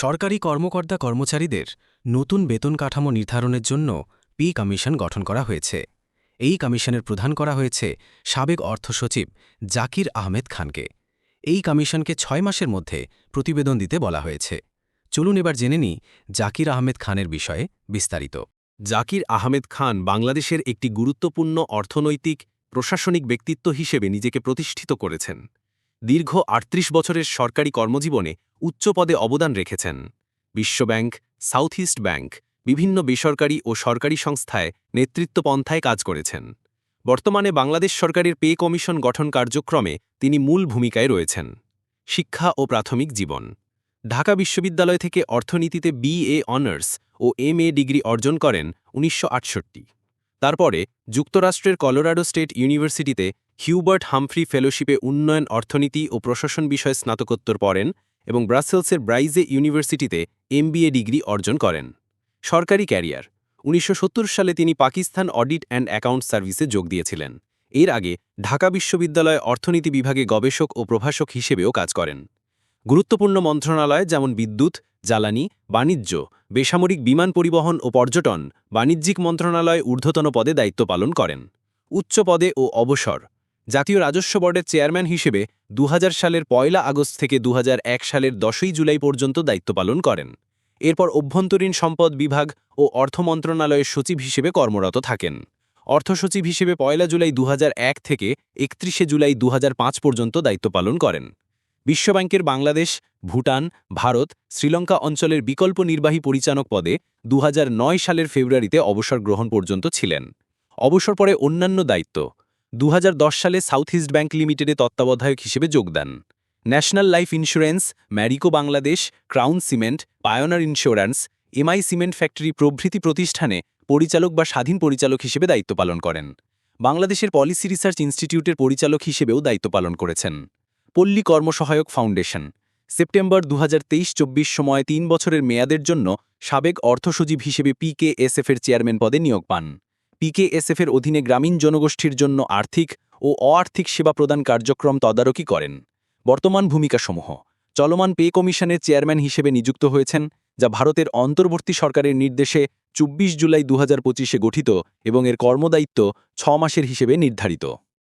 সরকারি কর্মকর্তা কর্মচারীদের নতুন বেতন কাঠামো নির্ধারণের জন্য পি কমিশন গঠন করা হয়েছে। এই কমিশনের প্রধান করা হয়েছে সাবেক অর্থসচিব জাকির আহমেদ খানকে। এই কমিশনকে ছয় মাসের মধ্যে প্রতিবেদন দিতে বলা হয়েছে। চলুন এবার জেনে নিই জাকির আহমেদ খানের বিষয়ে বিস্তারিত। জাকির আহমেদ খান বাংলাদেশের একটি গুরুত্বপূর্ণ অর্থনৈতিক, প্রশাসনিক ব্যক্তিত্ব হিসেবে নিজেকে প্রতিষ্ঠিত করেছেন। দীর্ঘ আটত্রিশ বছরের সরকারি কর্মজীবনে উচ্চ পদে অবদান রেখেছেন। বিশ্বব্যাংক, সাউথ ইস্ট ব্যাংক, বিভিন্ন বেসরকারি ও সরকারি সংস্থায় নেতৃত্ব পন্থায় কাজ করেছেন। বর্তমানে বাংলাদেশ সরকারের পে কমিশন গঠন কার্যক্রমে তিনি মূল ভূমিকায় রয়েছেন। শিক্ষা ও প্রাথমিক জীবন। ঢাকা বিশ্ববিদ্যালয় থেকে অর্থনীতিতে বিএ অনার্স ও এম এ ডিগ্রি অর্জন করেন উনিশশো আটষট্টি। তারপরে যুক্তরাষ্ট্রের কলোরাডো স্টেট ইউনিভার্সিটিতে হিউবার্ট হামফ্রি ফেলোশিপে উন্নয়ন, অর্থনীতি ও প্রশাসন বিষয়ে স্নাতকোত্তর পড়েন এবং ব্রাসেলসের ব্রাইজে ইউনিভার্সিটিতে এমবিএ ডিগ্রি অর্জন করেন। সরকারি ক্যারিয়ার। উনিশশো সত্তর সালে তিনি পাকিস্তান অডিট অ্যান্ড অ্যাকাউন্ট সার্ভিসে যোগ দিয়েছিলেন। এর আগে ঢাকা বিশ্ববিদ্যালয় অর্থনীতি বিভাগে গবেষক ও প্রভাষক হিসেবেও কাজ করেন। গুরুত্বপূর্ণ মন্ত্রণালয় যেমন বিদ্যুৎ, জ্বালানি, বাণিজ্য, বেসামরিক বিমান পরিবহন ও পর্যটন, বাণিজ্যিক মন্ত্রণালয় ঊর্ধ্বতন পদে দায়িত্ব পালন করেন। উচ্চ পদে ও অবসর। জাতীয় রাজস্ব বোর্ডের চেয়ারম্যান হিসেবে দু হাজার সালের পয়লা আগস্ট থেকে দু হাজার এক সালের দশই জুলাই পর্যন্ত দায়িত্ব পালন করেন। এরপর অভ্যন্তরীণ সম্পদ বিভাগ ও অর্থ মন্ত্রণালয়ের সচিব হিসেবে কর্মরত থাকেন। অর্থসচিব হিসেবে পয়লা জুলাই দুহাজার এক থেকে একত্রিশে জুলাই দুহাজার পাঁচ পর্যন্ত দায়িত্ব পালন করেন। বিশ্বব্যাংকের বাংলাদেশ, ভুটান, ভারত, শ্রীলঙ্কা অঞ্চলের বিকল্প নির্বাহী পরিচালক পদে দু হাজার নয় সালের ফেব্রুয়ারিতে অবসর গ্রহণ পর্যন্ত ছিলেন। অবসর পরে অন্যান্য দায়িত্ব দু হাজার দশ সালে সাউথ ইস্ট ব্যাংক লিমিটেডে তত্ত্বাবধায়ক হিসেবে যোগ দেন। National life insurance, Marico Bangladesh, crown cement, pioneer insurance, MI cement factory প্রভৃতি প্রতিষ্ঠানে পরিচালক বা স্বাধীন পরিচালক হিসেবে দায়িত্ব পালন করেন। বাংলাদেশের পলিসি রিসার্চ ইনস্টিটিউটের পরিচালক হিসেবেও দায়িত্ব পালন করেছেন। পল্লী কর্মসহায়ক ফাউন্ডেশন, সেপ্টেম্বর দু হাজার সময়ে তিন বছরের মেয়াদের জন্য সাবেক অর্থসচিব হিসেবে পিকেএসএফের চেয়ারম্যান পদে নিয়োগ পান। পিকেএসএফের অধীনে গ্রামীণ জনগোষ্ঠীর জন্য আর্থিক ও অআর্থিক সেবা প্রদান কার্যক্রম তদারকি করেন। বর্তমান ভূমিকাসমূহ। চলমান পে কমিশনের চেয়ারম্যান হিসেবে নিযুক্ত হয়েছেন, যা ভারতের অন্তর্বর্তী সরকারের নির্দেশে চব্বিশ জুলাই দু গঠিত এবং এর কর্মদায়িত্ব ছ মাসের হিসেবে নির্ধারিত।